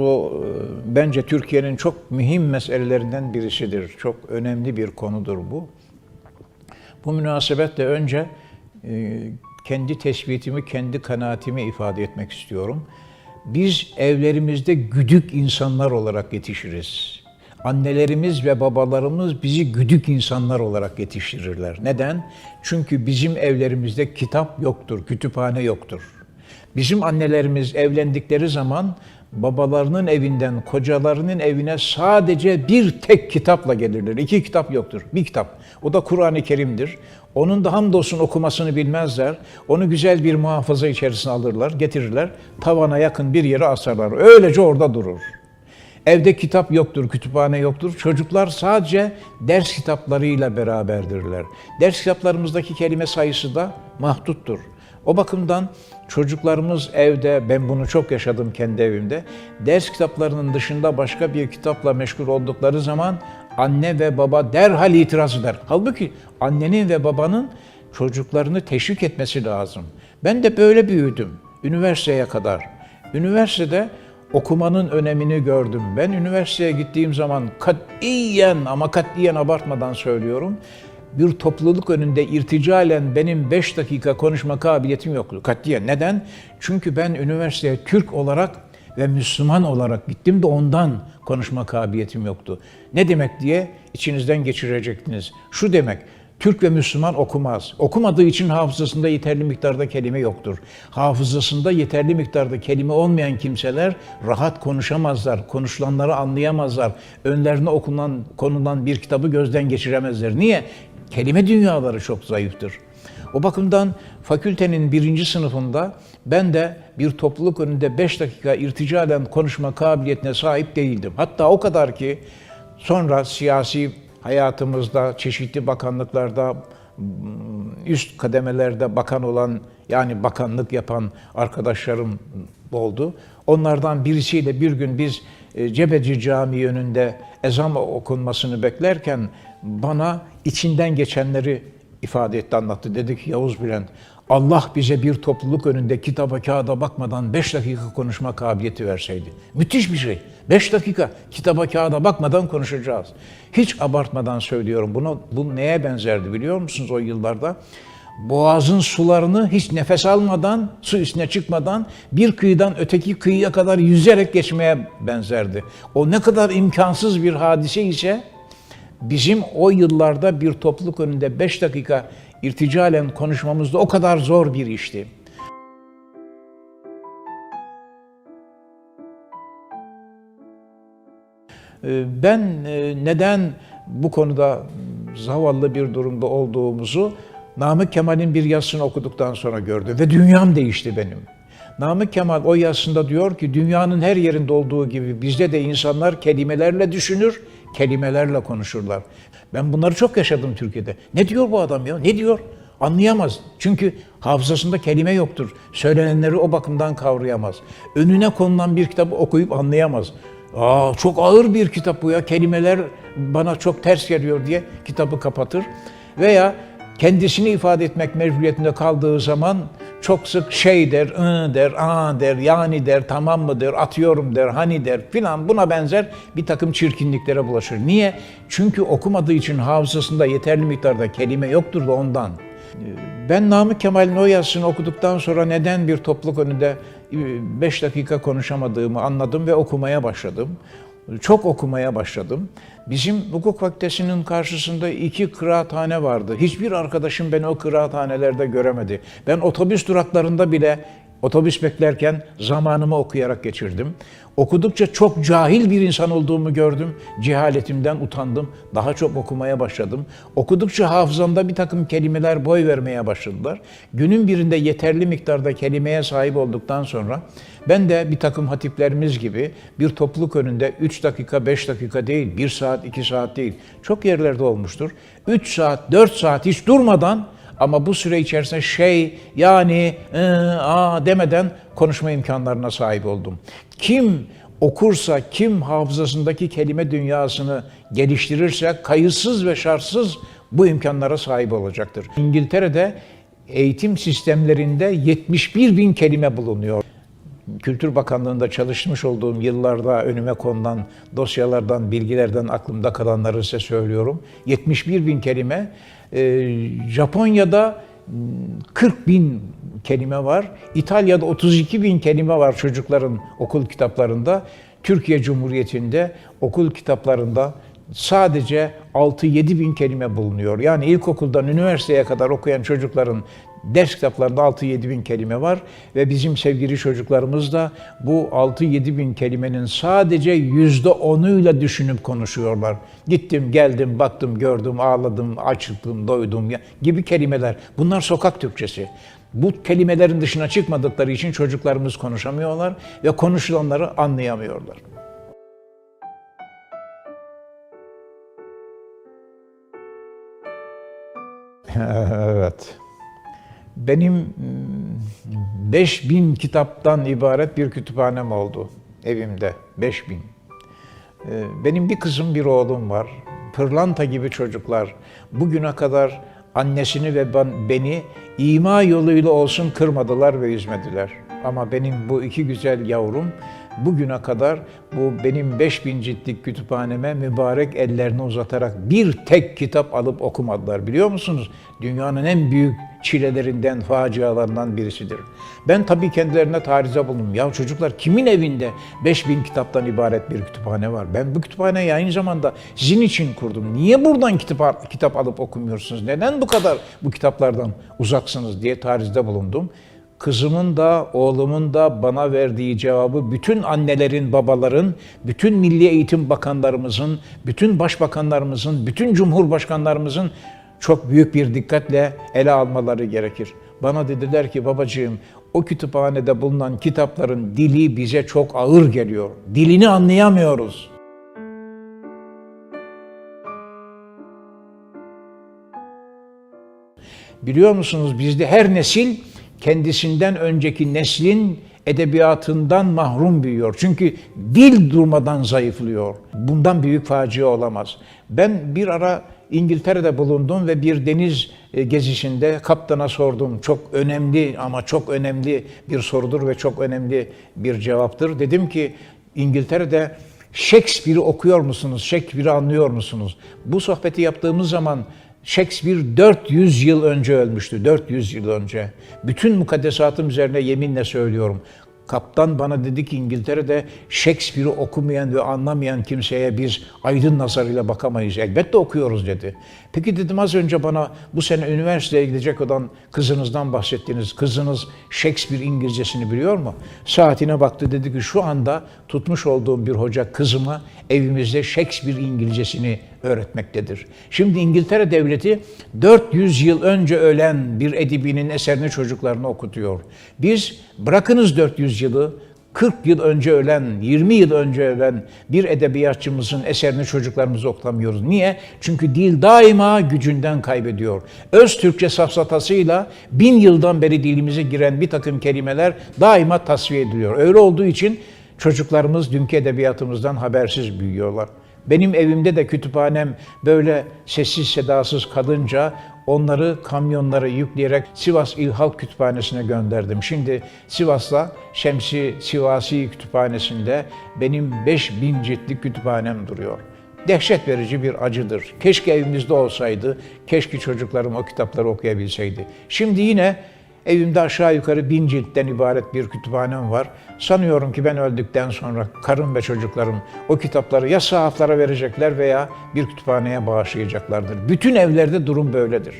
Bu e, bence Türkiye'nin çok mühim meselelerinden birisidir. Çok önemli bir konudur bu. Bu münasebetle önce e, kendi tespitimi, kendi kanaatimi ifade etmek istiyorum. Biz evlerimizde güdük insanlar olarak yetişiriz. Annelerimiz ve babalarımız bizi güdük insanlar olarak yetiştirirler. Neden? Çünkü bizim evlerimizde kitap yoktur, kütüphane yoktur. Bizim annelerimiz evlendikleri zaman babalarının evinden kocalarının evine sadece bir tek kitapla gelirler. İki kitap yoktur. Bir kitap. O da Kur'an-ı Kerim'dir. Onun da hamdolsun okumasını bilmezler. Onu güzel bir muhafaza içerisine alırlar, getirirler. Tavana yakın bir yere asarlar. Öylece orada durur. Evde kitap yoktur, kütüphane yoktur. Çocuklar sadece ders kitaplarıyla beraberdirler. Ders kitaplarımızdaki kelime sayısı da mahduttur. O bakımdan çocuklarımız evde, ben bunu çok yaşadım kendi evimde, ders kitaplarının dışında başka bir kitapla meşgul oldukları zaman anne ve baba derhal itiraz eder. Halbuki annenin ve babanın çocuklarını teşvik etmesi lazım. Ben de böyle büyüdüm, üniversiteye kadar. Üniversitede okumanın önemini gördüm. Ben üniversiteye gittiğim zaman katiyen ama katiyen abartmadan söylüyorum bir topluluk önünde irticalen benim 5 dakika konuşma kabiliyetim yoktu. Katiyen. Neden? Çünkü ben üniversiteye Türk olarak ve Müslüman olarak gittim de ondan konuşma kabiliyetim yoktu. Ne demek diye içinizden geçirecektiniz. Şu demek, Türk ve Müslüman okumaz. Okumadığı için hafızasında yeterli miktarda kelime yoktur. Hafızasında yeterli miktarda kelime olmayan kimseler rahat konuşamazlar, konuşulanları anlayamazlar. Önlerine okunan konulan bir kitabı gözden geçiremezler. Niye? Kelime dünyaları çok zayıftır. O bakımdan fakültenin birinci sınıfında ben de bir topluluk önünde beş dakika irticalen konuşma kabiliyetine sahip değildim. Hatta o kadar ki sonra siyasi hayatımızda, çeşitli bakanlıklarda, üst kademelerde bakan olan yani bakanlık yapan arkadaşlarım oldu. Onlardan birisiyle bir gün biz e, Cebeci Camii önünde ezan okunmasını beklerken bana içinden geçenleri ifade etti, anlattı. Dedi ki Yavuz Bülent, Allah bize bir topluluk önünde kitaba kağıda bakmadan 5 dakika konuşma kabiliyeti verseydi. Müthiş bir şey. 5 dakika kitaba kağıda bakmadan konuşacağız. Hiç abartmadan söylüyorum bunu. Bu neye benzerdi biliyor musunuz o yıllarda? Boğazın sularını hiç nefes almadan, su üstüne çıkmadan bir kıyıdan öteki kıyıya kadar yüzerek geçmeye benzerdi. O ne kadar imkansız bir hadise ise bizim o yıllarda bir topluluk önünde 5 dakika irticalen konuşmamız da o kadar zor bir işti. Ee, Ben e, neden bu konuda zavallı bir durumda olduğumuzu Namık Kemal'in bir yazısını okuduktan sonra gördüm ve dünyam değişti benim. Namık Kemal o yazısında diyor ki dünyanın her yerinde olduğu gibi bizde de insanlar kelimelerle düşünür, kelimelerle konuşurlar. Ben bunları çok yaşadım Türkiye'de. Ne diyor bu adam ya? Ne diyor? Anlayamaz. Çünkü hafızasında kelime yoktur. Söylenenleri o bakımdan kavrayamaz. Önüne konulan bir kitabı okuyup anlayamaz. Aa çok ağır bir kitap bu ya. Kelimeler bana çok ters geliyor diye kitabı kapatır. Veya kendisini ifade etmek mecburiyetinde kaldığı zaman çok sık şey der, ı der, a der, yani der, tamam mı der, atıyorum der, hani der filan buna benzer bir takım çirkinliklere bulaşır. Niye? Çünkü okumadığı için hafızasında yeterli miktarda kelime yoktur da ondan. Ben Namık Kemal'in o yazısını okuduktan sonra neden bir topluluk önünde 5 dakika konuşamadığımı anladım ve okumaya başladım. Çok okumaya başladım. Bizim hukuk fakültesinin karşısında iki kıraathane vardı. Hiçbir arkadaşım beni o kıraathanelerde göremedi. Ben otobüs duraklarında bile otobüs beklerken zamanımı okuyarak geçirdim. Okudukça çok cahil bir insan olduğumu gördüm. Cehaletimden utandım. Daha çok okumaya başladım. Okudukça hafızamda bir takım kelimeler boy vermeye başladılar. Günün birinde yeterli miktarda kelimeye sahip olduktan sonra ben de bir takım hatiplerimiz gibi bir topluluk önünde 3 dakika, 5 dakika değil, 1 saat, 2 saat değil. Çok yerlerde olmuştur. 3 saat, 4 saat hiç durmadan ama bu süre içerisinde şey yani ı, a demeden konuşma imkanlarına sahip oldum. Kim okursa, kim hafızasındaki kelime dünyasını geliştirirse kayıtsız ve şartsız bu imkanlara sahip olacaktır. İngiltere'de eğitim sistemlerinde 71 bin kelime bulunuyor. Kültür Bakanlığı'nda çalışmış olduğum yıllarda önüme konulan dosyalardan, bilgilerden aklımda kalanları size söylüyorum. 71 bin kelime. Ee, Japonya'da 40 bin kelime var. İtalya'da 32 bin kelime var çocukların okul kitaplarında. Türkiye Cumhuriyeti'nde okul kitaplarında sadece 6-7 bin kelime bulunuyor. Yani ilkokuldan üniversiteye kadar okuyan çocukların ders kitaplarında 6-7 bin kelime var ve bizim sevgili çocuklarımız da bu 6-7 bin kelimenin sadece yüzde onuyla düşünüp konuşuyorlar. Gittim, geldim, baktım, gördüm, ağladım, açıldım, doydum gibi kelimeler. Bunlar sokak Türkçesi. Bu kelimelerin dışına çıkmadıkları için çocuklarımız konuşamıyorlar ve konuşulanları anlayamıyorlar. Evet. Benim mm, 5000 kitaptan ibaret bir kütüphanem oldu evimde. 5000. Ee, Benim bir kızım bir oğlum var. Pırlanta gibi çocuklar. Bugüne kadar annesini ve ben- beni ima yoluyla olsun kırmadılar ve üzmediler. Ama benim bu iki güzel yavrum bugüne kadar bu benim 5000 ciltlik kütüphaneme mübarek ellerini uzatarak bir tek kitap alıp okumadılar. Biliyor musunuz? Dünyanın en büyük çilelerinden, facialarından birisidir. Ben tabii kendilerine tarize bulundum. Ya çocuklar kimin evinde 5000 kitaptan ibaret bir kütüphane var? Ben bu kütüphaneyi aynı zamanda sizin için kurdum. Niye buradan kitap, kitap alıp okumuyorsunuz? Neden bu kadar bu kitaplardan uzaksınız diye tarizde bulundum. Kızımın da oğlumun da bana verdiği cevabı bütün annelerin, babaların, bütün milli eğitim bakanlarımızın, bütün başbakanlarımızın, bütün cumhurbaşkanlarımızın çok büyük bir dikkatle ele almaları gerekir. Bana dediler ki babacığım o kütüphanede bulunan kitapların dili bize çok ağır geliyor. Dilini anlayamıyoruz. Biliyor musunuz bizde her nesil kendisinden önceki neslin edebiyatından mahrum büyüyor. Çünkü dil durmadan zayıflıyor. Bundan büyük facia olamaz. Ben bir ara İngiltere'de bulundum ve bir deniz e, gezisinde kaptana sordum. Çok önemli ama çok önemli bir sorudur ve çok önemli bir cevaptır. Dedim ki İngiltere'de Shakespeare'i okuyor musunuz? Shakespeare'i anlıyor musunuz? Bu sohbeti yaptığımız zaman Shakespeare 400 yıl önce ölmüştü. 400 yıl önce. Bütün mukaddesatım üzerine yeminle söylüyorum. Kaptan bana dedi ki İngiltere'de Shakespeare'i okumayan ve anlamayan kimseye biz aydın nazarıyla bakamayız. Elbette okuyoruz dedi. Peki dedim az önce bana bu sene üniversiteye gidecek olan kızınızdan bahsettiniz. Kızınız Shakespeare İngilizcesini biliyor mu? Saatine baktı dedi ki şu anda tutmuş olduğum bir hoca kızıma evimizde Shakespeare İngilizcesini öğretmektedir. Şimdi İngiltere devleti 400 yıl önce ölen bir edibinin eserini çocuklarına okutuyor. Biz bırakınız 400 yılı 40 yıl önce ölen, 20 yıl önce ölen bir edebiyatçımızın eserini çocuklarımıza okutamıyoruz. Niye? Çünkü dil daima gücünden kaybediyor. Öz Türkçe safsatasıyla bin yıldan beri dilimize giren bir takım kelimeler daima tasfiye ediliyor. Öyle olduğu için çocuklarımız dünkü edebiyatımızdan habersiz büyüyorlar. Benim evimde de kütüphanem böyle sessiz sedasız kalınca onları kamyonlara yükleyerek Sivas İl Halk Kütüphanesi'ne gönderdim. Şimdi Sivas'ta Şemsi Sivasi Kütüphanesi'nde benim 5000 ciltlik kütüphanem duruyor. Dehşet verici bir acıdır. Keşke evimizde olsaydı, keşke çocuklarım o kitapları okuyabilseydi. Şimdi yine Evimde aşağı yukarı bin ciltten ibaret bir kütüphanem var. Sanıyorum ki ben öldükten sonra karım ve çocuklarım o kitapları ya sahaflara verecekler veya bir kütüphaneye bağışlayacaklardır. Bütün evlerde durum böyledir.